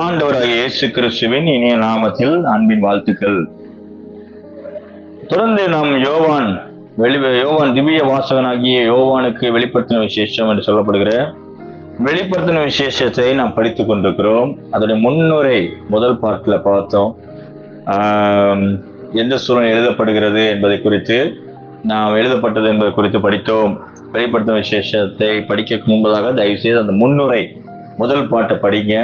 ஆண்டவராகிய இயேசு கிறிஸ்துவின் இனிய நாமத்தில் அன்பின் வாழ்த்துக்கள். தொடர்ந்து நாம் யோவான் வெளி யோவான் திவ்ய வாசகனாகிய யோவானுக்கு வெளிப்படுத்தின விசேஷம் என்று சொல்லப்படுகிற வெளிப்படுத்தின விசேஷத்தை நாம் படித்துக் கொண்டிருக்கிறோம். அதோடைய முன்னுரை முதல் பாட்டில் பார்த்தோம். எந்த சூழல் எழுதப்படுகிறது என்பதை குறித்து நாம் எழுதப்பட்டது என்பது குறித்து படித்தோம். வெளிப்படுத்தின விசேஷத்தை படிக்க முன்பதாக தயவுசெய்து அந்த முன்னுரை முதல் பாட்டை படிங்க.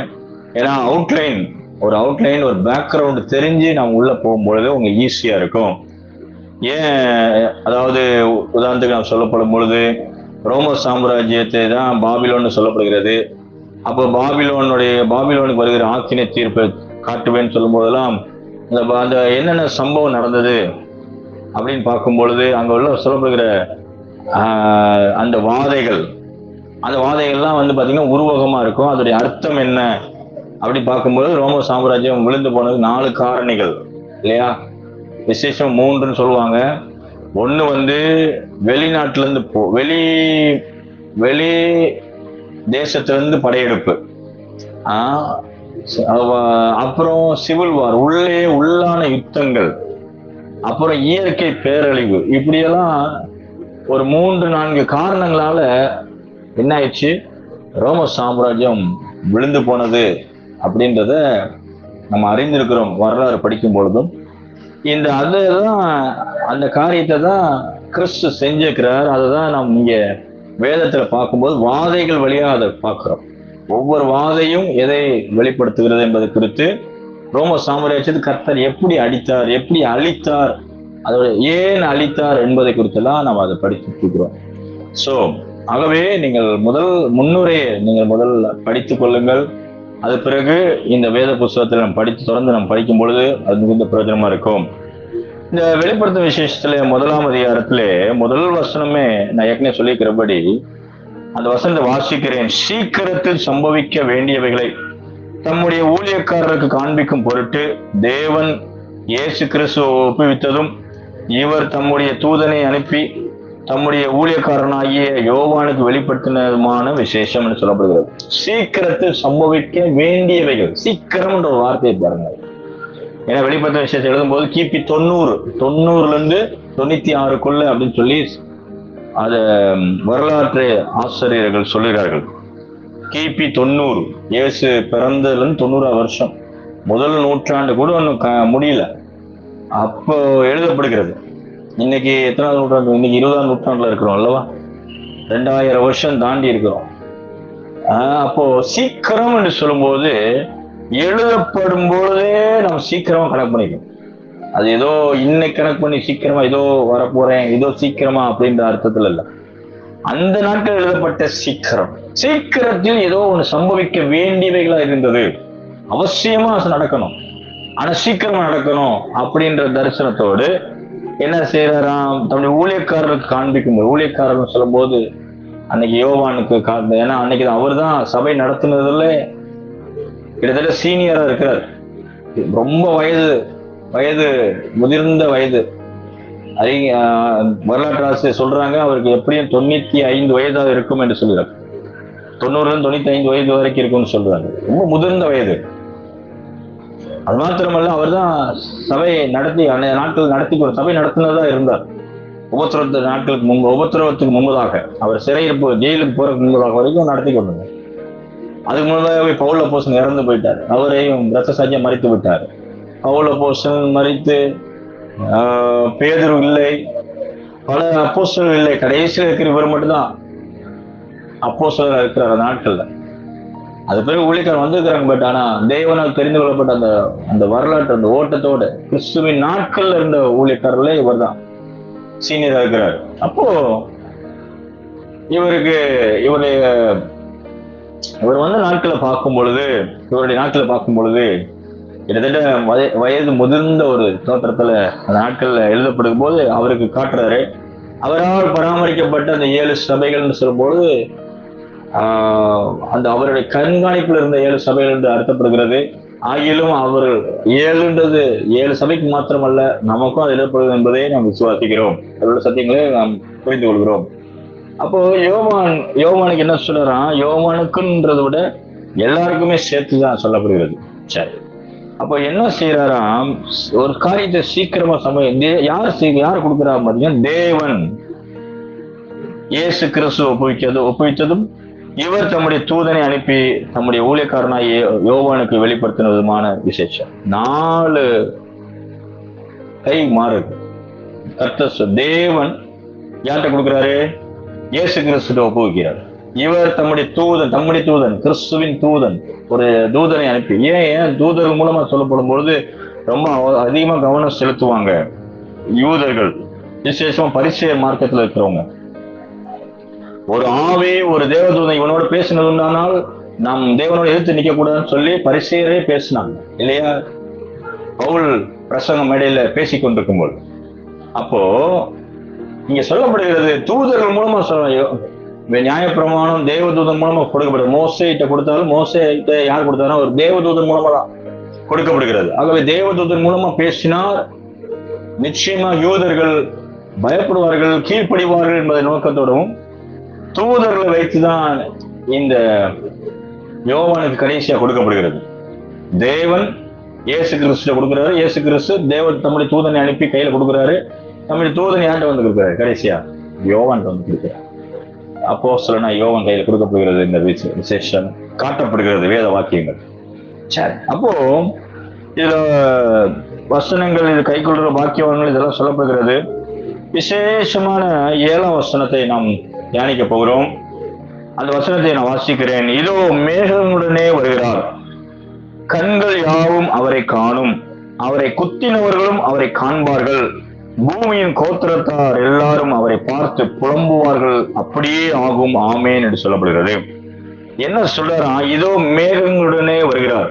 ஏன்னா அவுட்லைன் ஒரு அவுட்லைன் ஒரு பேக்ரவுண்ட் தெரிஞ்சு நம்ம உள்ள போகும்பொழுது உங்களுக்கு ஈஸியா இருக்கும். ஏன் அதாவது உதாரணத்துக்கு நாம் சொல்லப்படும் பொழுது ரோம சாம்ராஜ்யத்தை தான் பாபிலோன்னு சொல்லப்படுகிறது. அப்போ பாபிலோனுடைய பாபிலோனுக்கு வருகிற ஆக்கினை தீர்ப்பை காட்டுவேன்னு சொல்லும் போதெல்லாம் அந்த அந்த என்னென்ன சம்பவம் நடந்தது அப்படின்னு பார்க்கும் பொழுது அங்க உள்ள சொல்லப்படுகிற அந்த வாதைகள் அந்த வாதைகள்லாம் வந்து பாத்தீங்கன்னா உருவகமா இருக்கும். அதோடைய அர்த்தம் என்ன? அப்படி பார்க்கும்போது ரோம சாம்ராஜ்யம் விழுந்து போனது நாலு காரணிகள் இல்லையா? விசேஷம் மூன்றுன்னு சொல்லுவாங்க. ஒன்று வந்து வெளிநாட்டிலேருந்து போ வெளி வெளி தேசத்திலேருந்து படையெடுப்பு. அப்புறம் சிவில் வார் உள்ளே உள்ளான யுத்தங்கள். அப்புறம் இயற்கை பேரழிவு. இப்படியெல்லாம் ஒரு மூன்று நான்கு காரணங்களால என்ன ஆயிடுச்சு ரோம சாம்ராஜ்யம் விழுந்து போனது. அப்படின்றத நம்ம அறிந்திருக்கிறோம் வரலாறு படிக்கும் பொழுதும். இந்த அதுதான் அந்த காரியத்தை தான் கிறிஸ்து செஞ்சிருக்கிறார். அதை தான் நாம் இங்க வேதத்துல பார்க்கும்போது வாதைகள் வழியா அதை பார்க்கிறோம். ஒவ்வொரு வாதையும் எதை வெளிப்படுத்துகிறது என்பது குறித்து ரோம சாம்ராஜ்யத்தை கர்த்தர் எப்படி அடித்தார் எப்படி அழித்தார் அதோட ஏன் அழித்தார் என்பதை குறித்தெல்லாம் நாம் அதை படித்துட்டு இருக்கிறோம் ஸோ ஆகவே நீங்கள் முதல் முன்னுரையை நீங்கள் முதல் படித்து கொள்ளுங்கள். அது பிறகு இந்த வேத புஸ்தகத்தில் நாம் படித்து தொடர்ந்து நாம் படிக்கும் பொழுது அது மிகுந்த பிரயோஜனமா இருக்கும். இந்த வெளிப்படுத்தும் விசேஷத்துல முதலாம் அதிகாரத்துல முதல் வசனமே நான் ஏற்கனவே சொல்லியிருக்கிறபடி அந்த வசனத்தை வாசிக்கிறேன். சீக்கிரத்தில் சம்பவிக்க வேண்டியவைகளை தம்முடைய ஊழியக்காரருக்கு காண்பிக்கும் பொருட்டு தேவன் இயேசு கிறிஸ்துவை ஒப்புவித்ததும் இவர் தம்முடைய தூதனை அனுப்பி தம்முடைய ஊழியக்காரனாகிய யோவானுக்கு வெளிப்படுத்தினதுமான விசேஷம் என்று சொல்லப்படுகிறது. சீக்கிரத்தில் சம்பவிக்க வேண்டியவைகள். சீக்கிரம்ன்ற ஒரு வார்த்தையை பாருங்க ஏன்னா வெளிப்படுத்த விஷயத்தை எழுதும்போது கிபி தொண்ணூறு. தொண்ணூறுல இருந்து தொண்ணூத்தி ஆறுக்குள்ள அப்படின்னு சொல்லி அத வரலாற்று ஆசிரியர்கள் சொல்லுகிறார்கள். கிபி தொண்ணூறு. இயேசு பிறந்ததுல இருந்து தொண்ணூறாம் வருஷம். முதல் நூற்றாண்டு கூட ஒன்றும் முடியல. அப்போ எழுதப்படுகிறது. இன்னைக்கு எத்தனாவது நூற்றாண்டு? இன்னைக்கு இருபதாம் நூற்றாண்டுல இருக்கிறோம் அல்லவா? ரெண்டாயிரம் வருஷம் தாண்டி இருக்கிறோம். ஆஹ் அப்போ சீக்கிரம் என்று சொல்லும்போது எழுதப்படும் பொழுதே நம்ம சீக்கிரமா கணக்கு பண்ணிக்கணும். அது ஏதோ இன்னைக்கு கணக்கு பண்ணி சீக்கிரமா ஏதோ வரப்போறேன் ஏதோ சீக்கிரமா அப்படின்ற அர்த்தத்துல இல்ல. அந்த நாட்கள் எழுதப்பட்ட சீக்கிரம். சீக்கிரத்தில் ஏதோ ஒன்று சம்பவிக்க வேண்டியவைகளா இருந்தது. அவசியமா அது நடக்கணும். ஆனா சீக்கிரமா நடக்கணும் அப்படின்ற தரிசனத்தோடு என்ன செய்யறாராம் தன்னுடைய ஊழியக்காரருக்கு காண்பிக்கும் ஊழியக்காரர்னு சொல்லும்போது அன்னைக்கு யோவானுக்கு காரணம் ஏன்னா அன்னைக்கு அவர் தான் சபை நடத்துனதுல கிட்டத்தட்ட சீனியரா இருக்கிறார். ரொம்ப வயது வயது முதிர்ந்த வயது. அறி வரலாற்று ஆசிரியர் சொல்றாங்க அவருக்கு எப்படியும் தொண்ணூத்தி ஐந்து வயதாக இருக்கும் என்று சொல்கிறார். தொண்ணூறுல இருந்து தொண்ணூத்தி ஐந்து வயது வரைக்கும் இருக்கும்னு சொல்றாங்க. ரொம்ப முதிர்ந்த வயது. அது மாத்திரமல்ல அவர் தான் சபையை நடத்தி அன்றைய நாட்கள் நடத்தி கொண்டு சபை நடத்தினதா இருந்தார். உபத்திரவத்து நாட்களுக்கு முன்பு உபத்திரவத்துக்கு முன்பதாக அவர் சிறையிருப்பு ஜெயிலுக்கு போறதுக்கு முன்பதாக வரைக்கும் நடத்தி கொண்டிருந்தார். அதுக்கு முன்பதாகவே பவுல போஷன் இறந்து போயிட்டார். அவரையும் ரத்த சாட்சியம் மறித்து விட்டார். பவுல போஷன் மறித்து ஆஹ், இல்லை பல அப்போஸ்தலர்கள் இல்லை. கடைசியில் இருக்கிற இவர் மட்டும்தான் அப்போஸ்தலரா இருக்கிற அந்த நாட்கள்ல. அது பிறகு ஊழியக்காரர் வந்திருக்கிறாங்க பட் ஆனா தேவனால் தெரிந்து கொள்ளப்பட்ட அந்த அந்த வரலாற்று அந்த ஓட்டத்தோட கிறிஸ்துவின் நாட்கள்ல இருந்த ஊழியக்காரர்களே இவர்தான். சீனியரா இருக்கிறார். அப்போ இவருக்கு இவருடைய இவர் வந்து நாட்களை பார்க்கும் பொழுது இவருடைய நாட்களை பார்க்கும் பொழுது கிட்டத்தட்ட வய- வயது முதிர்ந்த ஒரு தோற்றத்துல அந்த நாட்கள்ல எழுதப்படும் போது அவருக்கு காட்டுறாரு. அவரால் பராமரிக்கப்பட்ட அந்த ஏழு சபைகள்னு சொல்லும்போது அந்த அவருடைய கண்காணிப்புல இருந்த ஏழு சபைகள் என்று அர்த்தப்படுகிறது. ஆகிலும் அவர் ஏழுன்றது ஏழு சபைக்கு மாத்திரமல்ல நமக்கும் அது எழுதப்படுகிறது என்பதை நாம் விசுவாசிக்கிறோம். அதோட சத்தியங்களை நாம் புரிந்து கொள்கிறோம். அப்போ யோமான் யோமானுக்கு என்ன சொல்றான் யோமானுக்குன்றதை விட எல்லாருக்குமே சேர்த்து தான் சொல்லப்படுகிறது. சரி. அப்போ என்ன செய்யறாராம் ஒரு காரியத்தை சீக்கிரமா சமயம் யார் யார் கொடுக்குறா பாத்தீங்கன்னா தேவன். இயேசு கிறிஸ்து ஒப்புவிக்கிறது ஒப்புவித்ததும் இவர் தம்முடைய தூதனை அனுப்பி தம்முடைய ஊழியக்காரனாய் யோ- யோவானுக்கு வெளிப்படுத்தின விதமான விசேஷம். நாலு கை மாறு கர்த்த தேவன் யார்கிட்ட கொடுக்கிறாரு? இயேசு கிறிஸ்துவ ஒப்புவிக்கிறார். இவர் தம்முடைய தூதன் தம்முடைய தூதன் கிறிஸ்துவின் தூதன் ஒரு தூதனை அனுப்பி. ஏன் ஏன் தூதர்கள் மூலமா சொல்லப்படும் பொழுது ரொம்ப அதிகமா கவனம் செலுத்துவாங்க? யூதர்கள். விசேஷமா பரிசெய மார்க்கத்துல இருக்கிறவங்க. ஒரு ஆவே ஒரு தேவதூதன் இவனோட பேசினது உண்டானால் நாம் தேவனோட எதிர்த்து நிக்க கூடாதுன்னு சொல்லி பரிசேரே பேசினாங்க. இல்லையா? பவுல் பிரசங்க மேடையில பேசிக் கொண்டிருக்கும்போது. அப்போ இங்க சொல்லப்படுகிறது தூதர்கள் மூலமா சொல்ல நியாயப்பிரமாணம் தேவதூதன் மூலமா கொடுக்கப்படுது. மோசைகிட்ட கொடுத்தாலும் மோசைகிட்ட யார் கொடுத்தாலும் ஒரு தேவதூதன் மூலமா தான் கொடுக்கப்படுகிறது. ஆகவே தேவதூதன் மூலமா பேசினால் நிச்சயமா யூதர்கள் பயப்படுவார்கள் கீழ்ப்படிவார்கள் என்பதை நோக்கத்தோடவும் தூதர்களை வைத்துதான் இந்த யோவானுக்கு கடைசியா கொடுக்கப்படுகிறது. தேவன் இயேசு கிறிஸ்து கொடுக்குறாரு. இயேசு கிறிஸ்து தேவன் தம்முடைய தூதனை அனுப்பி கையில கொடுக்குறாரு. நம்முடைய தூதனை யார்கிட்ட வந்து கொடுக்குறாரு. கடைசியா யோவான் வந்து கொடுக்குறாரு. அப்போ சொல்லனா யோவான் கையில் கொடுக்கப்படுகிறது இந்த விசே- விசேஷம் காட்டப்படுகிறது வேத வாக்கியங்கள். சரி அப்போ இதுல வசனங்கள் இது கை கொள்ற பாக்கியவான்கள் இதெல்லாம் சொல்லப்படுகிறது. விசேஷமான ஏழாம் வசனத்தை நாம் தியானிக்க போகிறோம். அந்த வசனத்தை நான் வாசிக்கிறேன். இதோ மேகங்களுடனே வருகிறார். கண்கள் யாவும் அவரை காணும். அவரை குத்தினவர்களும் அவரை காண்பார்கள். பூமியின் கோத்திரத்தார் எல்லாரும் அவரை பார்த்து புலம்புவார்கள். அப்படியே ஆகும் ஆமேன் என்று சொல்லப்படுகிறது. என்ன சொல்றாரா? இதோ மேகங்களுடனே வருகிறார்.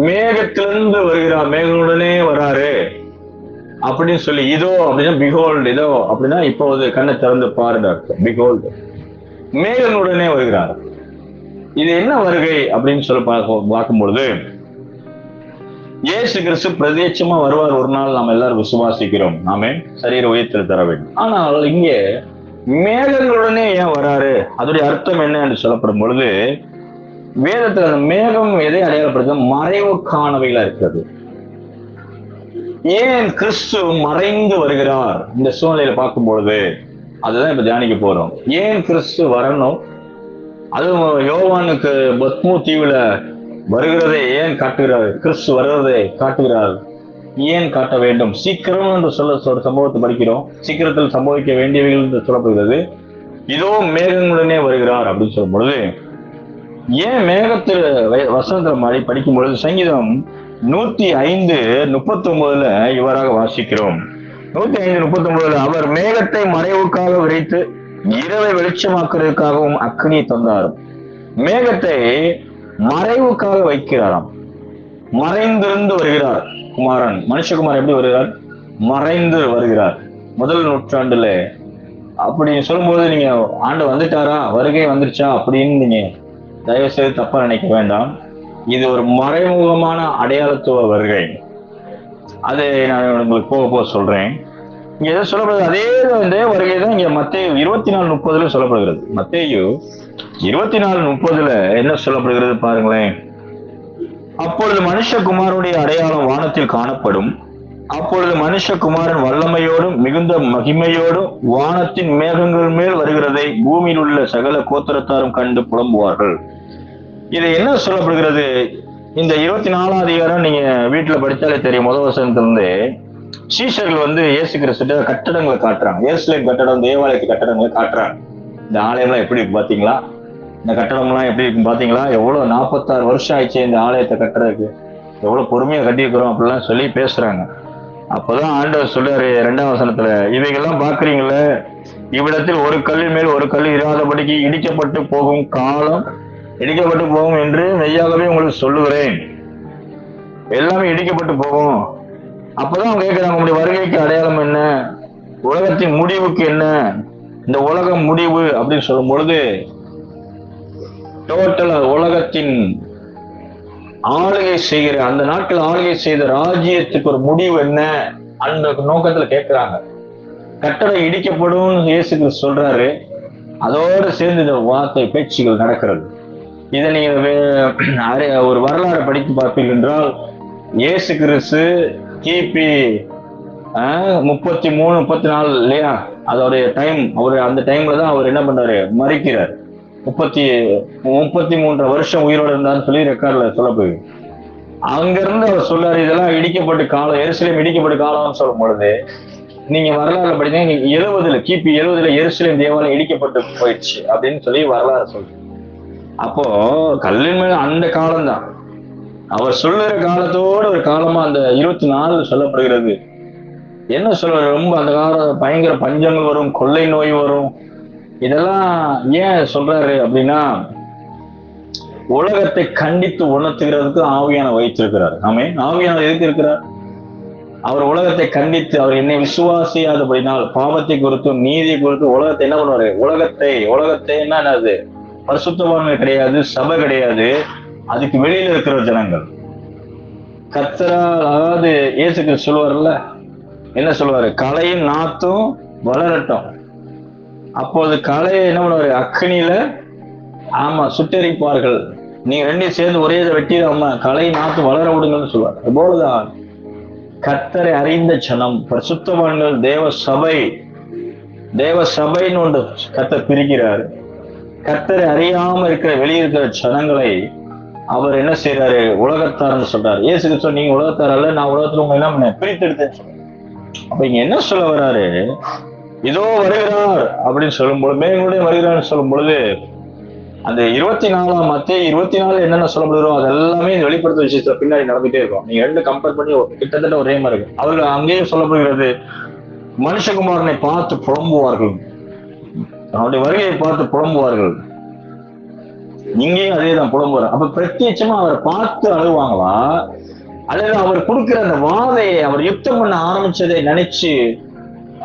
மேகத்திலிருந்து வருகிறார். மேகங்களுடனே வராரு. அப்படின்னு சொல்லி இதோ அப்படின்னா பிகோல்டு இதோ அப்படின்னா இப்போது கண்ணை திறந்து பாருங்க பிகோல்டு மேகங்களுடனே வருகிறார். இது என்ன வருகை அப்படின்னு சொல்லி பார்க்க பார்க்கும்பொழுது இயேசு கிறிஸ்து பிரதேட்சமா வருவார். ஒரு நாள் நாம் எல்லாரும் விசுவாசிக்கிறோம் நாமே சரீர உயர்த்தில் தர வேண்டும். ஆனால் இங்கே மேகங்களுடனே ஏன் வராரு? அதோடைய அர்த்தம் என்ன என்று சொல்லப்படும் பொழுது வேதத்துல அந்த மேகம் எதை அடையாளப்படுத்த மறைவுக்கானவைகளா இருக்கிறது. ஏன் கிறிஸ்து மறைந்து வருகிறார்? இந்த சூழ்நிலையில பார்க்கும் பொழுது அதுதான் இப்ப தியானிக்க போறோம். ஏன் கிறிஸ்து வரணும்? அதுவும் யோவானுக்கு பத்மு தீவுல வருகிறதை ஏன் காட்டுகிறார்? கிறிஸ்து வருகிறதை காட்டுகிறார். ஏன் காட்ட வேண்டும்? சீக்கிரம் என்று சொல்ல ஒரு சம்பவத்தை படிக்கிறோம். சீக்கிரத்தில் சம்பவிக்க வேண்டியவைகள் என்று சொல்லப்படுகிறது. இதோ மேகங்களுடனே வருகிறார் அப்படின்னு சொல்லும் பொழுது ஏன் மேகத்தில் வ- மாதிரி படிக்கும் பொழுது சங்கீதம் நூத்தி ஐந்து முப்பத்தி ஒன்பதுல இவராக வாசிக்கிறோம். நூத்தி ஐந்து முப்பத்தி ஒன்பதுல அவர் மேகத்தை மறைவுக்காக விரைத்து இரவை வெளிச்சமாக்குறதுக்காகவும் அக்னி தந்தாரும் மேகத்தை மறைவுக்காக வைக்கிறாராம். மறைந்திருந்து வருகிறார் குமாரன். மனுஷகுமார் எப்படி வருகிறார்? மறைந்து வருகிறார். முதல் நூற்றாண்டுல. அப்படி சொல்லும்போது நீங்க ஆண்டு வந்துட்டாரா? வருகை வந்துருச்சா? அப்படின்னு நீங்க தயவு செய்து தப்பா நினைக்க வேண்டாம். இது ஒரு மறைமுகமான அடையாளத்துவ வருகை அதை நான் உங்களுக்கு போக போக சொல்றேன். இங்க எதை சொல்லப்படுது அதே இதே வருகை தான் இங்க மத்திய இருபத்தி நாலு முப்பதுல சொல்லப்படுகிறது. மத்தேயு இருபத்தி நாலு முப்பதுல என்ன சொல்லப்படுகிறது பாருங்களேன். அப்பொழுது மனுஷகுமாரனுடைய அடையாளம் வானத்தில் காணப்படும். அப்பொழுது மனுஷகுமாரன் வல்லமையோடும் மிகுந்த மகிமையோடும் வானத்தின் மேகங்கள் மேல் வருகிறதை பூமியில் உள்ள சகல கோத்திரத்தாரும் கண்டு புலம்புவார்கள். இது என்ன சொல்லப்படுகிறது? இந்த இருபத்தி நாலாம் அதிகாரம் நீங்க வீட்டுல படித்தாலே தெரியும். முதல் வசனத்திலிருந்து சீஷர்கள் வந்து இயேசு கிறிஸ்துட்டு கட்டடங்களை காட்டுறாங்க. இயேசுலின் கட்டடம் தேவாலயத்து கட்டடங்களை காட்டுறாங்க. இந்த ஆலயம்லாம் எப்படி இருக்கு பாத்தீங்களா? இந்த கட்டடம்லாம் எப்படி இருக்கு பாத்தீங்களா? எவ்வளவு நாற்பத்தாறு வருஷம் ஆயிடுச்சு இந்த ஆலயத்தை கட்டுறதுக்கு. எவ்வளவு பொறுமையா கட்டியிருக்கிறோம் அப்படிலாம் சொல்லி பேசுறாங்க. அப்பதான் ஆண்டவர் சொல்றாரு ரெண்டாம் வசனத்துல இவைகள்லாம் பாக்குறீங்களே இவ்விடத்தில் ஒரு கல்லின் மேல் ஒரு கல் இராதபடிக்கு இடிக்கப்பட்டு போகும் காலம் இடிக்கப்பட்டு போகும் என்று மெய்யாகவே உங்களுக்கு சொல்லுகிறேன். எல்லாமே இடிக்கப்பட்டு போகும். அப்பதான் அவங்க கேட்கிறாங்க உங்களுடைய வருகைக்கு அடையாளம் என்ன? உலகத்தின் முடிவுக்கு என்ன? இந்த உலகம் முடிவு அப்படின்னு சொல்லும் பொழுது டோட்டலா உலகத்தின் ஆளுகை செய்கிற அந்த நாட்டில் ஆளுகை செய்த ராஜ்யத்துக்கு ஒரு முடிவு என்ன? அந்த நோக்கத்துல கேட்கிறாங்க. கட்டளை இடிக்கப்படும் இயேசு சொல்றாரு. அதோடு சேர்ந்து இந்த வார்த்தை பேச்சுகள் நடக்கிறது. இதை நீங்க ஒரு வரலாறு படித்து பார்ப்பீர்கள் என்றால் இயேசு கிறிஸ்து கிபி முப்பத்தி மூணு முப்பத்தி நாலு இல்லையா? அதோடைய டைம் அவர் அந்த டைம்ல தான் அவர் என்ன பண்றாரு மறிக்கிறார் முப்பத்தி முப்பத்தி மூன்று வருஷம் உயிரோடு இருந்தான்னு சொல்லி ரெக்கார்ட்ல சொல்லப்படுது அங்கிருந்து அவர் சொல்றாரு இதெல்லாம் இடிக்கப்பட்ட காலம் எருசலேம் இடிக்கப்பட்ட காலம்னு சொல்லும் பொழுது நீங்க வரலாறுல படித்தீங்க எழுபதுல கிபி எழுபதுல எருசலேம் தேவாலயம் இடிக்கப்பட்டு போயிடுச்சு. அப்படின்னு சொல்லி வரலாறு சொல்றேன் அப்போ கல்லின் மேல அந்த காலம்தான். அவர் சொல்லுற காலத்தோட ஒரு காலமா அந்த இருபத்தி நாலு சொல்லப்படுகிறது. என்ன சொல்ற ரொம்ப அந்த காலம் பயங்கர பஞ்சங்கள் வரும் கொள்ளை நோய் வரும். இதெல்லாம் ஏன் சொல்றாரு அப்படின்னா உலகத்தை கண்டித்து உணர்த்துகிறதுக்கு ஆவியான வைத்திருக்கிறார். ஆமே ஆவியான எதுக்கு இருக்கிறார்? அவர் உலகத்தை கண்டித்து அவர் என்னை விசுவாசியாதபடினால் பாவத்தை குறித்தும் நீதி குறித்தும் உலகத்தை என்ன பண்ணுவாரு? உலகத்தை உலகத்தை என்ன என்னது? பரிசுத்தவான்கள் கிடையாது சபை கிடையாது. அதுக்கு வெளியில இருக்கிற ஜனங்கள். கத்தரால் அதாவது இயேசு சொல்லுவார்ல என்ன சொல்லுவாரு? கலையும் நாத்தும் வளரட்டும். அப்போது கலையை என்ன பண்ணுவாரு? அக்னியில ஆமா சுட்டெரிப்பார்கள். நீங்க ரெண்டையும் சேர்ந்து ஒரே இதை வெட்டிடாம கலை நாத்து வளர விடுங்கன்னு சொல்லுவார். அதுபோலதான் கத்தரை அறிந்த ஜனம் பரிசுத்தவான்கள் தேவ சபை தேவ சபைன்னு ஒன்று கத்தர் பிரிக்கிறார். கத்தரை அறியாம இருக்கிற வெளியே இருக்கிற ஜனங்களை அவர் என்ன செய்யறாரு உலகத்தார்னு சொல்றாரு. ஏசு கிறிஸ்து நீங்க உலகத்தார் அல்ல நான் உலகத்துல உங்க என்ன பண்ண பிரித்தெடுத்தேன்னு சொல்றேன் அப்ப இங்க என்ன சொல்ல வர்றாரு இதோ வருகிறார் அப்படின்னு சொல்லும் பொழுது மேங்களுடைய வருகிறார்னு சொல்லும் பொழுது அந்த இருபத்தி நாலாம் மத்திய இருபத்தி நாலு என்னென்ன சொல்ல அது எல்லாமே இந்த வெளிப்படுத்த விஷயத்துல பின்னாடி நடந்துட்டே இருக்கும். நீங்க ரெண்டு கம்பேர் பண்ணி கிட்டத்தட்ட ஒரே மாதிரி இருக்கும். அவர்கள் அங்கேயே சொல்லப்படுகிறது மனுஷகுமாரனை பார்த்து புலம்புவார்கள். அவனுடைய வருகையை பார்த்து புலம்புவார்கள். இங்கேயும் அதே தான் புலம்புவார். அப்ப பிரத்யட்சமா அவரை பார்த்து அழுவாங்களா? அல்லது அவர் கொடுக்கிற அந்த வாதையை அவர் யுத்தம் பண்ண ஆரம்பிச்சதை நினைச்சு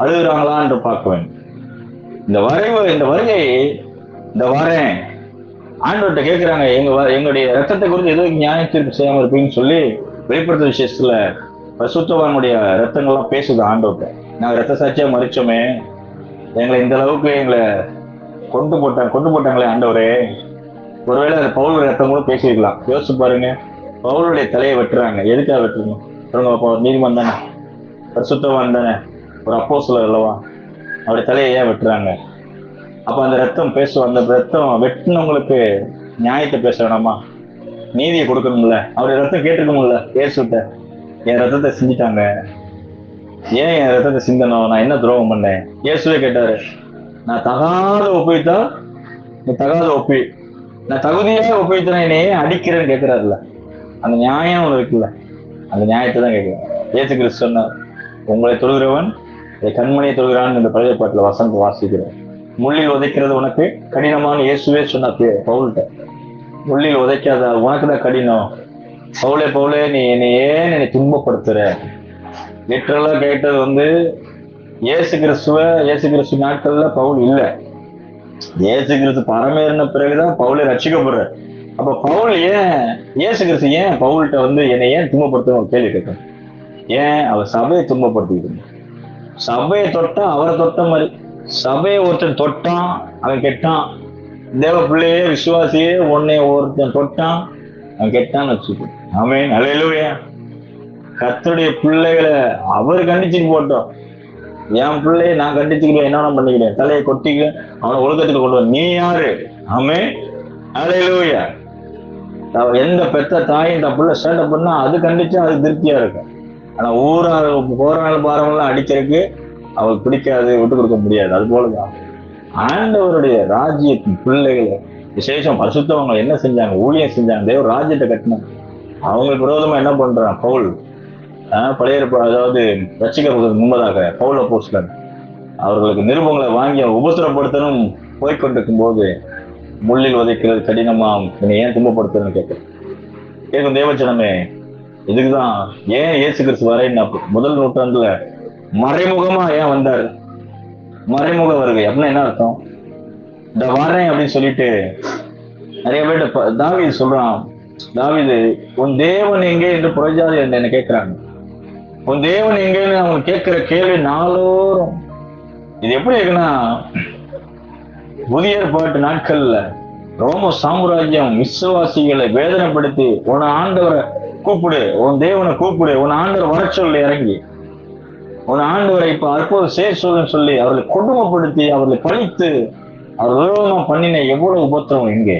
அழுகுறாங்களா என்று பார்க்குவேன் இந்த வரைவு இந்த வருகை இந்த வரேன். ஆண்டவர்கிட்ட கேட்கிறாங்க எங்க எங்களுடைய ரத்தத்தை குறித்து எதுவும் நியாய தீர்ப்பு செய்யாம இருப்பீங்கன்னு சொல்லி வெளிப்படுத்த விஷயத்துல பசுத்தவானுடைய ரத்தங்கள்லாம் பேசுது ஆண்டவர்கிட்ட. நாங்க ரத்த சாட்சியா மறிச்சோமே எங்களை இந்த அளவுக்கு எங்களை கொண்டு போட்டாங்க கொண்டு போட்டாங்களே ஆண்டவரே. ஒருவேளை அந்த பவுல் ரத்தம் கூட பேசியிருக்கலாம். யோசிச்சு பாருங்க. பவுலுடைய தலையை வெட்டுறாங்க. எதுக்காக வெட்டுறீங்க? சொல்லுங்க அப்போ நீதிமன் தானே. பரிசுத்தவான் தானே. ஒரு அப்போ அல்லவா? அவருடைய தலையை ஏன் வெட்டுறாங்க? அப்போ அந்த ரத்தம் பேசும் அந்த ரத்தம் வெட்டினவங்களுக்கு நியாயத்தை பேச வேணாமா? நீதியை கொடுக்கணும்ல. அவருடைய ரத்தம் கேட்டுக்கணும்ல பேசுட்ட என் ரத்தத்தை செஞ்சுட்டாங்க. ஏன் என் ரத்தத்தை சிந்தனும் நான் என்ன துரோகம் பண்ணேன்? இயேசுவே கேட்டாரு. நான் தகாத ஒப்பித்தா நீ தகாத ஒப்பி. நான் தகுதியாக ஒப்புவித்தா என்னை அடிக்கிறேன்னு கேட்கிறாருல அந்த நியாயம் ஒன்று இருக்குல்ல? அந்த நியாயத்தை தான் கேட்கிறேன் ஏசு கிறிஸ்து சொன்னார் உங்களை தொழுகிறவன் இதை கண்மணியை தொழுகிறான் இந்த பழைய பாட்டில் வசந்த் வாசிக்கிறேன். முள்ளில் உதைக்கிறது உனக்கு கடினமான இயேசுவே சொன்ன பவுல்கிட்ட. முள்ளில் உதைக்காத உனக்கு தான் கடினம். பவுலே பவுலே நீ என்னை ஏன் என்னை துன்பப்படுத்துற? லிட்டரலா கேட்டது வந்து இயேசு கிறிஸ்துவ இயேசு கிறிஸ்து நாட்கள்ல பவுல் இல்ல. இயேசு கிறிஸ்து பரமேறின பிறகுதான் பவுலை ரட்சிக்கப்படுற அப்ப பவுல் ஏன் இயேசு கிறிஸ்து ஏன் பவுல்கிட்ட வந்து என்னை ஏன் துன்பப்படுத்தணும் கேள்வி கேட்கணும்? ஏன் அவர் சபையை துன்பப்படுத்திக்கிட்டு சபையை தொட்டா அவரை தொட்ட மாதிரி சபையை ஒருத்தன் தொட்டான் அவன் கெட்டான். தேவ பிள்ளையே விசுவாசியே உன்னை ஒருத்தன் தொட்டான் அவன் கெட்டான்னு வச்சுக்கோ. அவன் அலையிலுவே கத்தருடைய பிள்ளைகளை அவர் கண்டிச்சுட்டு போட்டோம். என் பிள்ளைய நான் கண்டிச்சுக்கிறேன் என்னென்ன பண்ணிக்கிறேன். தலையை கொட்டிக்க அவனை ஒழுக்கத்துக்கு கொண்டு வர நீ யாரு? ஆமே அலையிலுயா எந்த பெத்த தாயும் தன் பிள்ளை சேட்டை பண்ணா அது கண்டிச்சா அது திருப்தியா இருக்கும். ஆனா ஊரால் போராள் பாரமெல்லாம் அடிக்கிறதுக்கு அவளுக்கு பிடிக்காது விட்டு கொடுக்க முடியாது. அது போலதான். ஆண்டவருடைய ராஜ்யத்தின் பிள்ளைகளை விசேஷம் பரிசுத்தவங்க என்ன செஞ்சாங்க? ஊழியம் செஞ்சாங்க. தேவ ராஜ்யத்தை கட்டினாங்க. அவங்களுக்கு விரோதமா என்ன பண்றான்? பவுல் பழைய அதாவது ரசிக்கப்படுவதற்கு முன்பதாக பவுல போஸ்டன் அவர்களுக்கு நிருபங்களை வாங்கி உபத்திரப்படுத்தணும் போய்கொண்டிருக்கும் போது முள்ளில் உதைக்கிறது கடினமா என்னை ஏன் துன்பப்படுத்துறேன்னு கேட்கிறேன். கேட்கும் தேவச்சனமே இதுக்குதான் ஏன் இயேசு கிறிஸ்து வரேன்னு முதல் நூற்றாண்டுல மறைமுகமா ஏன் வந்தாரு? மறைமுக வருகை அப்படின்னா என்ன அர்த்தம்? இந்த வரேன் அப்படின்னு சொல்லிட்டு நிறைய பேர்ட்ட தாவி சொல்றான். தாவிது உன் தேவன் எங்கே என்று புரஜாதி என்ன கேட்கிறாங்க. உன் தேவன் எங்கேன்னு அவங்க கேட்கிற கேள்வி நாளோறும் இது எப்படி இருக்குன்னா புதிய ஏற்பாட்டு நாட்கள்ல ரோம சாம்ராஜ்யம் விசுவாசிகளை வேதனைப்படுத்தி உன் ஆண்டவரை கூப்பிடு உன் தேவனை கூப்பிடு உன் ஆண்டவர் வர சொல்லி இறங்கி உன் ஆண்டவரை இப்ப அற்புதம் செய்ய சொல்லுன்னு சொல்லி அவர்களை கொடுமைப்படுத்தி அவர்களை பழித்து அவர் விரோதமா பண்ணின எவ்வளவு உபத்திரவம் இங்கே?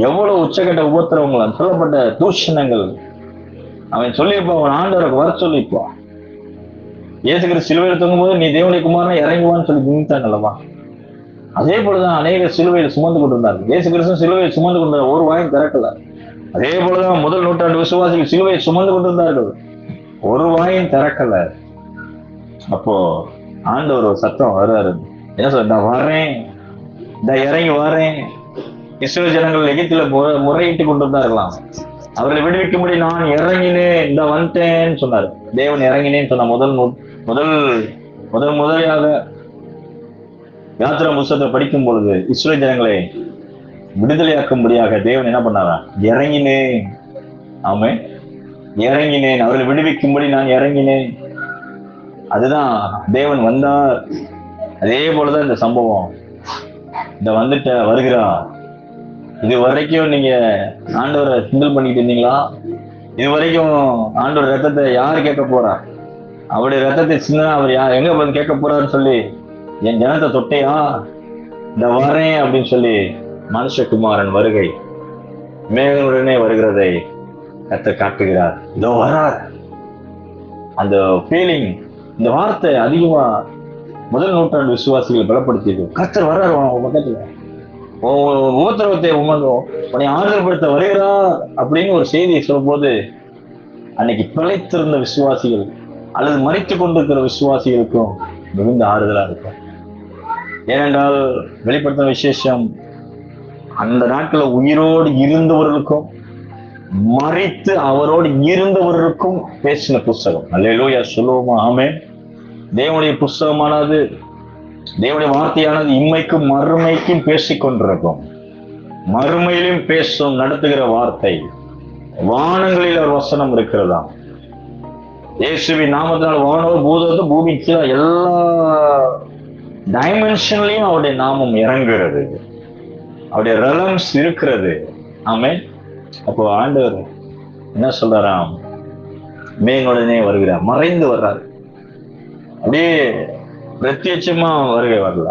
எவ்வளவு உச்சகட்ட உபத்திரவங்கள் சொல்லப்பட்ட தூஷணங்கள் அவன் சொல்லியிருப்பான் அவன் ஆண்டவருக்கு வர சொல்லியிருப்பான் ஏசுகிற சிலுவையில் தொங்கும் போது நீ தேவனுடைய குமாரன் இறங்குவான்னு சொல்லி நினைத்தாங்கல்லவா அதே போலதான் அநேக சிலுவையில் சுமந்து கொண்டிருந்தார் இயேசு கிறிஸ்து சிலுவையை சுமந்து கொண்டிருந்தார். ஒரு வாயும் திறக்கல. அதே போலதான் முதல் நூற்றாண்டு விசுவாசிகள் சிலுவையை சுமந்து கொண்டிருந்தார்கள். ஒரு வாயும் திறக்கல. அப்போ ஆண்டவர் ஒரு சத்தம் வர்றாரு. என்ன சொல்ற நான் வரேன் இந்த இறங்கி வரேன் இஸ்ரோ ஜனங்கள் எகிப்துல முறை முறையிட்டு கொண்டிருந்தார்களாம். அவர்களை விடுவிக்கும்படி நான் இறங்கினேன். இந்த வந்துட்டேன்னு சொன்னார். தேவன் இறங்கினேன்னு சொன்ன முதல் முதல் முதல் முதலையாக யாத்திரா புஸ்தகத்தை படிக்கும் பொழுது இஸ்ரோ ஜனங்களை விடுதலையாக்கும்படியாக தேவன் என்ன பண்ணாரா? இறங்கினேன். ஆமே இறங்கினேன். அவர்களை விடுவிக்கும்படி நான் இறங்கினேன். அதுதான் தேவன் வந்தார். அதே போலதான் இந்த சம்பவம். இந்த வந்துட்ட வருகிறா. இது வரைக்கும் நீங்க ஆண்டவரை சிந்தல் பண்ணிட்டு இருந்தீங்களா? இது வரைக்கும் ஆண்டவர் ரத்தத்தை யார் கேட்க போறா? அவருடைய ரத்தத்தை சின்ன அவர் யார் எங்க வந்து கேட்க போறாருன்னு சொல்லி என் ஜனத்தை தொட்டையா? இந்த வரேன் அப்படின்னு சொல்லி மனுஷகுமாரன் வருகை மேகனுடனே வருகிறதை கத்த காட்டுகிறார். இதோ வரார். அந்த ஃபீலிங் இந்த வார்த்தை அதிகமா முதல் நூற்றாண்டு விசுவாசிகள் பலப்படுத்தியது. கத்தர் வர்றாரு உன் பக்கத்துல. உபத்திரவத்தை உமந்தோ உன்னை ஆறுதல்படுத்த வருகிறா அப்படின்னு ஒரு செய்தியை சொல்லும்போது அன்னைக்கு பிழைத்திருந்த விசுவாசிகள் அல்லது மறைத்து கொண்டிருக்கிற விசுவாசிகளுக்கும் மிகுந்த ஆறுதலா இருக்கும். ஏனென்றால் வெளிப்படுத்தின விசேஷம் அந்த நாட்கள உயிரோடு இருந்தவர்களுக்கும் மறித்து அவரோடு இருந்தவர்களுக்கும் பேசின புஸ்தகம். அல்லேலூயா சொல்லுவோமா? ஆமே தேவனுடைய புஸ்தகமானது தேவனுடைய வார்த்தையானது இம்மைக்கும் மறுமைக்கும் பேசிக்கொண்டிருக்கும் மறுமையிலும் பேசும் நடத்துகிற வார்த்தை. வானங்களில் ஒரு வசனம் இருக்கிறதா இயேசுவி நாமத்தினால் வானோ பூதத்து பூமி கீழே எல்லா டைமென்ஷன்லையும் அவருடைய நாமம் இறங்குகிறது. அவருடைய ரலம்ஸ் இருக்கிறது. ஆமே அப்போ ஆண்டவர் என்ன சொல்றாராம்? மேனுடனே வருகிறார். மறைந்து வர்றாரு. அப்படியே பிரத்யட்சமா வருகை வரல.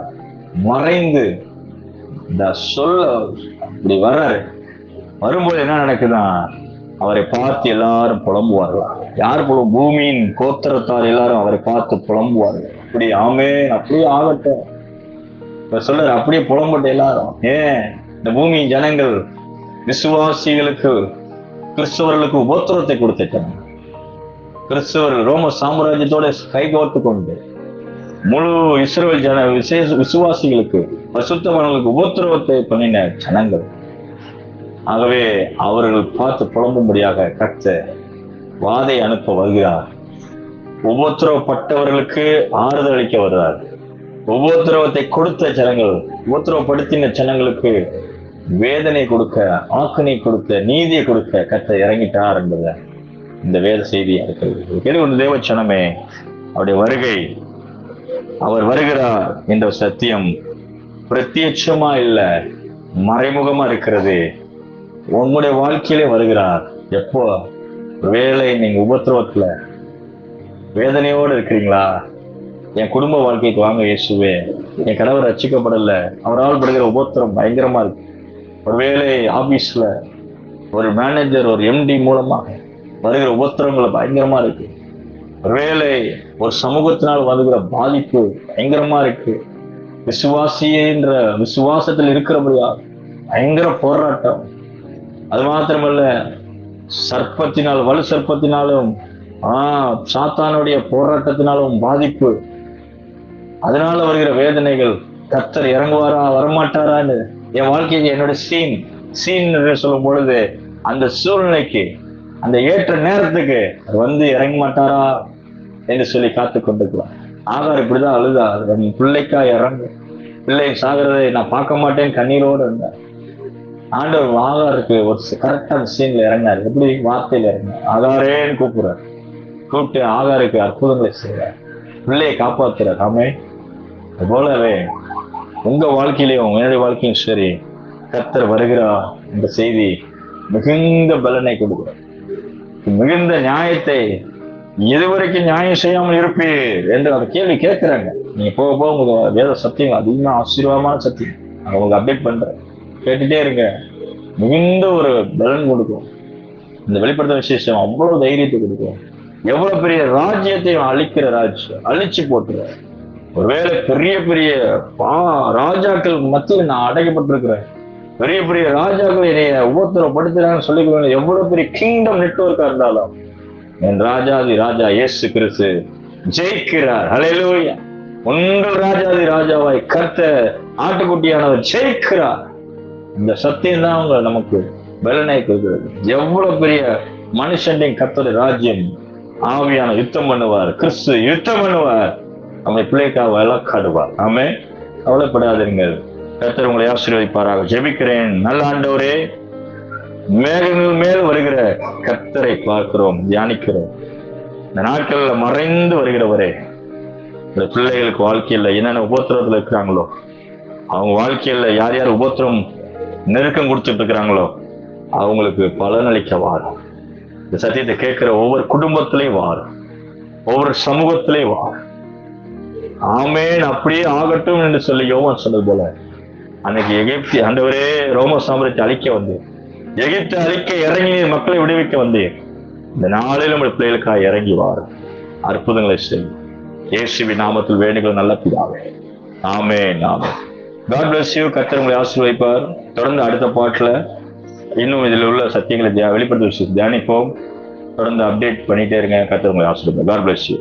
மறைந்து இந்த சொல்ல அப்படி வர்றாரு. வரும்போது என்ன நடக்குதா அவரை பார்த்து எல்லாரும் புலம்புவார்களா. யார் புலம் பூமியின் கோத்திரத்தார் எல்லாரும் அவரை பார்த்து புலம்புவார்கள். அப்படி ஆமே அப்படியே ஆகட்டும். இப்ப சொல்றாரு அப்படியே புலம்பட்ட எல்லாரும். ஏன்? இந்த பூமியின் ஜனங்கள் விசுவாசிகளுக்கு கிறிஸ்தவர்களுக்கு உபத்திரத்தை கொடுத்துட்டாங்க கிறிஸ்தவர்கள் ரோம சாம்ராஜ்யத்தோட கைகோர்த்து கொண்டு முழு இஸ்ரேல் ஜன விசேஷ விசுவாசிகளுக்கு பசுத்தவர்களுக்கு உபத்திரவத்தை பண்ணின ஜனங்கள். ஆகவே அவர்கள் பார்த்து புலம்பும்படியாக கத்த வாதை அனுப்ப வருகிறார். உபத்திரவப்பட்டவர்களுக்கு ஆறுதல் அளிக்க வருகிறார். உபத்திரவத்தை கொடுத்த ஜனங்கள் உபத்திரவப்படுத்தின ஜனங்களுக்கு வேதனை கொடுக்க ஆக்கினை கொடுக்க நீதியை கொடுக்க கத்த இறங்கிட்டார் என்பது இந்த வேத செய்தி இருக்கிறது. கேள்வி தேவச்சனமே சனமே அவருடைய வருகை அவர் வருகிறார் என்ற சத்தியம் பிரத்யட்சமா இல்ல மறைமுகமா இருக்கிறது. உங்களுடைய வாழ்க்கையிலே வருகிறார். எப்போ? வேலை நீங்க உபத்திரவத்துல வேதனையோடு இருக்கிறீங்களா? என் குடும்ப வாழ்க்கைக்கு வாங்க இயேசுவே. என் கணவர் ரட்சிக்கப்படல. அவரால் படுகிற உபத்திரம் பயங்கரமா இருக்கு. ஒருவேளை ஆபீஸ்ல ஒரு மேனேஜர் ஒரு எம்டி மூலமாக வருகிற உபத்திரங்களை பயங்கரமா இருக்கு. ஒருவேளை ஒரு சமூகத்தினால் வருகிற பாதிப்பு பயங்கரமா இருக்கு. விசுவாசியன்ற விசுவாசத்தில் இருக்கிறபடியா பயங்கர போராட்டம். அது மாத்திரமல்ல சர்ப்பத்தினால் வலு சர்ப்பத்தினாலும் ஆஹ் சாத்தானுடைய போராட்டத்தினாலும் பாதிப்பு. அதனால வருகிற வேதனைகள் கத்தர் இறங்குவாரா வரமாட்டாரான்னு என் வாழ்க்கைக்கு என்னோட சீன் சீன் சொல்லும் பொழுது அந்த சூழ்நிலைக்கு அந்த ஏற்ற நேரத்துக்கு வந்து இறங்க மாட்டாரா? என்று சொல்லி காத்து கொண்டிருக்கிறார். ஆதார் இப்படிதான் அழுதா? என் பிள்ளைக்கா இறங்கு பிள்ளை சாகிறதை நான் பார்க்க மாட்டேன் கண்ணீரோடு இருந்தார். ஆண்டவர் ஆதாருக்கு ஒரு கரெக்டான சீன்ல இறங்கினார். எப்படி? வார்த்தையில இறங்கினார். ஆதாரேன்னு கூப்பிடுறார். கூப்பிட்டு ஆதாருக்கு அற்புதங்களை செய்கிறார். பிள்ளையை காப்பாத்துறார். ஆமே அது போலவே உங்க வாழ்க்கையிலையும் என்னுடைய வாழ்க்கையும் சரி கத்தர் வருகிறார் என்ற செய்தி மிகுந்த பலனை கொடுக்கிறார். மிகுந்த நியாயத்தை இதுவரைக்கும் நியாயம் செய்யாமல் இருப்பீர் என்று அந்த கேள்வி கேட்கிறாங்க. நீங்க போக போக உங்களுக்கு வேத சத்தியம் அதிகமா ஆசீர்வாதமான சத்தியம். நான் உங்களுக்கு அப்டேட் பண்றேன். கேட்டுட்டே இருங்க. மிகுந்த ஒரு பலன் கொடுக்கும். இந்த வெளிப்படுத்த விசேஷம் அவ்வளவு தைரியத்தை கொடுக்கும். எவ்வளவு பெரிய ராஜ்யத்தையும் அழிக்கிற ராஜ்யம் அழிச்சு போட்டுற ஒருவேளை பெரிய பெரிய பா ராஜாக்கள் மத்தியில் நான் அடைக்கப்பட்டிருக்கிறேன். பெரிய பெரிய ராஜாக்கள் என்னைய உபத்திரப்படுத்துறாங்கன்னு சொல்லிக்கிறேன் எவ்வளவு பெரிய கிங்டம் நெட்ஒர்க்கா இருந்தாலும். என் ராஜாதி ராஜா இயேசு கிறிஸ்து ஜெயிக்கிறார். ஹalleluya உங்கள் ராஜாதி ராஜாவாய் கர்த்த ஆட்டுக்குட்டியானவர் ஜெயிக்கிறார். இந்த சத்தியம் தான் அவங்க நமக்கு பலனை கொடுக்கிறது. எவ்வளவு பெரிய மனுஷன்டையும் கர்த்தருடைய ராஜ்யம். ஆவியான யுத்தம் பண்ணுவார் கிறிஸ்து யுத்தம் பண்ணுவார். நம்மை பிள்ளைக்காக விளக்காடுவார் ஆமே கவலைப்படாதீர்கள். கர்த்தர் உங்களை ஆசீர்வதிப்பாராக. ஜெபிக்கிறேன். நல்ல ஆண்டவரே மேகங்கள் மேல் வருகிற கர்த்தரை பார்க்கிறோம் தியானிக்கிறோம். இந்த நாட்கள்ல மறைந்து வருகிறவரே இந்த பிள்ளைகளுக்கு வாழ்க்கையில என்னென்ன உபத்திரத்துல இருக்கிறாங்களோ அவங்க வாழ்க்கையில யார் யார் உபத்திரம் நெருக்கம் கொடுத்துட்டு இருக்கிறாங்களோ அவங்களுக்கு பலனளிக்க வாரும் இந்த சத்தியத்தை கேட்கிற ஒவ்வொரு குடும்பத்திலையும் வாரும் ஒவ்வொரு சமூகத்திலையும் வாரும் ஆமேன் அப்படியே ஆகட்டும் என்று சொல்லி யோகன் சொன்னது போல அன்னைக்கு எகிப்தி ஆண்டவரே ரோம சாம்ராஜ்யம் அழிக்க வந்தேன். எகிப்து அழிக்க இறங்கி மக்களை விடுவிக்க வந்தேன். இந்த நாளில் உங்கள் பிள்ளைகளுக்காக இறங்கி வாரு. அற்புதங்களை செய்யும் இயேசுவி நாமத்தில் வேண்டுகள் நல்ல பிதாவே. நாமே நாமே காட் பிளஸ் யூ கத்தர் உங்களை ஆசீர்வதிப்பார். தொடர்ந்து அடுத்த பாட்டுல இன்னும் இதில் உள்ள சத்தியங்களை தியா- வெளிப்படுத்த விஷயம் தியானிப்போம். தொடர்ந்து அப்டேட் பண்ணிட்டே இருங்க. கத்தர் உங்களை ஆசீர்வதிப்பார். God bless you